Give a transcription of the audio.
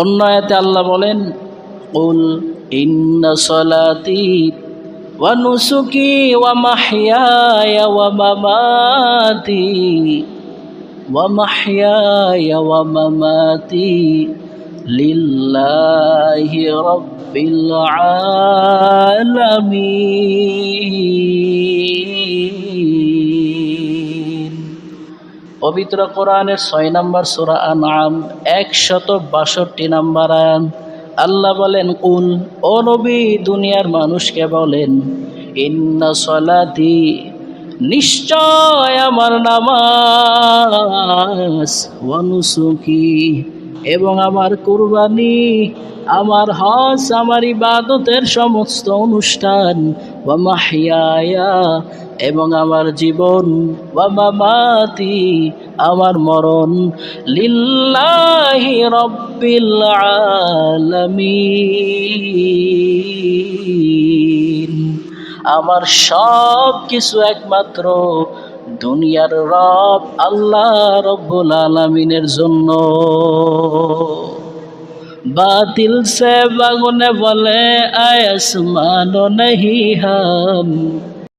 অন্য আয়াতে আল্লাহ বলেন উল ইন্না সলাতি ওয়া নুসুকি ওয়া মাহইয়ায়া ওয়া মামাতি ওয়া মাহইয়ায়া ওয়া মামাতি লিল্লাহি রাব্বিল আলামিন। পবিত্র কোরআনের ছয় নম্বর সুরা আনাম একশত বাষট্টি নম্বর আয়ান। আল্লাহ বলেন কুল ও নবী, দুনিয়ার মানুষকে বলেন, ইন্না নিশ্চয় আমার নামাজ ওয়ানুসুকি এবং আমার কুরবানি, আমার হজ, আমার ইবাদতের সমস্ত অনুষ্ঠান এবং আমার জীবন আমার মরণ লিল্লাহি রব্বিল আলামিন। আমার সব কিছু একমাত্র দুনিয়ার রব আল্লাহ রব্বুল আলমিনের জন্য। বাতিল সে বাগুনে বলে আয়সমানো নহি হাম।